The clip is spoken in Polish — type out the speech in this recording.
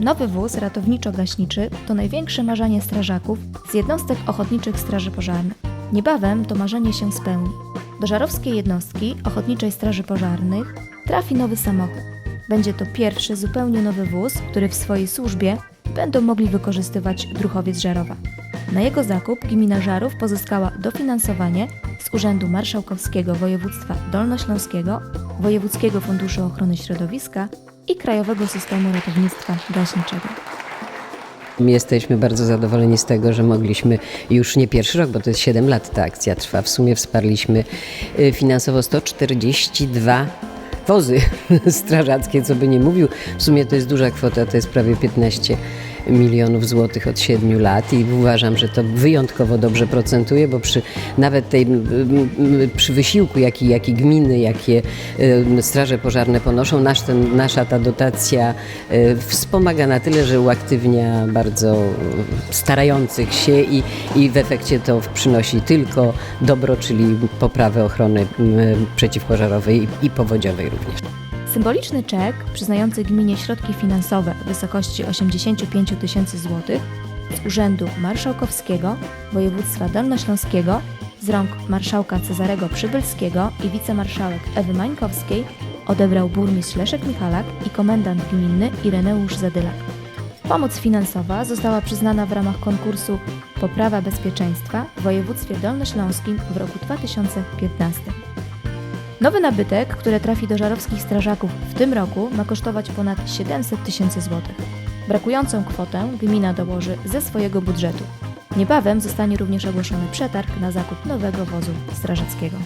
Nowy wóz ratowniczo-gaśniczy to największe marzenie strażaków z jednostek ochotniczych Straży Pożarnych. Niebawem to marzenie się spełni. Do żarowskiej jednostki Ochotniczej Straży Pożarnych trafi nowy samochód. Będzie to pierwszy zupełnie nowy wóz, który w swojej służbie będą mogli wykorzystywać druhowie z Żarowa. Na jego zakup gmina Żarów pozyskała dofinansowanie z Urzędu Marszałkowskiego Województwa Dolnośląskiego, Wojewódzkiego Funduszu Ochrony Środowiska i Krajowego Systemu Ratownictwa Gaśniczego. Jesteśmy bardzo zadowoleni z tego, że mogliśmy już nie pierwszy rok, bo to jest 7 lat ta akcja trwa. W sumie wsparliśmy y, finansowo 142 wozy strażackie, co by nie mówił. W sumie to jest duża kwota, to jest prawie 15 milionów złotych od 7 lat i uważam, że to wyjątkowo dobrze procentuje, bo przy nawet tej, przy wysiłku, jaki, jaki gminy, jakie y, straże pożarne ponoszą, nasz ten, nasza ta dotacja y, wspomaga na tyle, że uaktywnia bardzo y, starających się i, i w efekcie to przynosi tylko dobro, czyli poprawę ochrony przeciwpożarowej i powodziowej również. Symboliczny czek przyznający gminie środki finansowe w wysokości 85 tysięcy złotych z Urzędu Marszałkowskiego Województwa Dolnośląskiego z rąk marszałka Cezarego Przybylskiego i wicemarszałek Ewy Mańkowskiej odebrał burmistrz Leszek Michalak i komendant gminny Ireneusz Zadylak. Pomoc finansowa została przyznana w ramach konkursu Poprawa bezpieczeństwa w województwie dolnośląskim w roku 2015. Nowy nabytek, który trafi do żarowskich strażaków w tym roku, ma kosztować ponad 700 tysięcy złotych. Brakującą kwotę gmina dołoży ze swojego budżetu. Niebawem zostanie również ogłoszony przetarg na zakup nowego wozu strażackiego.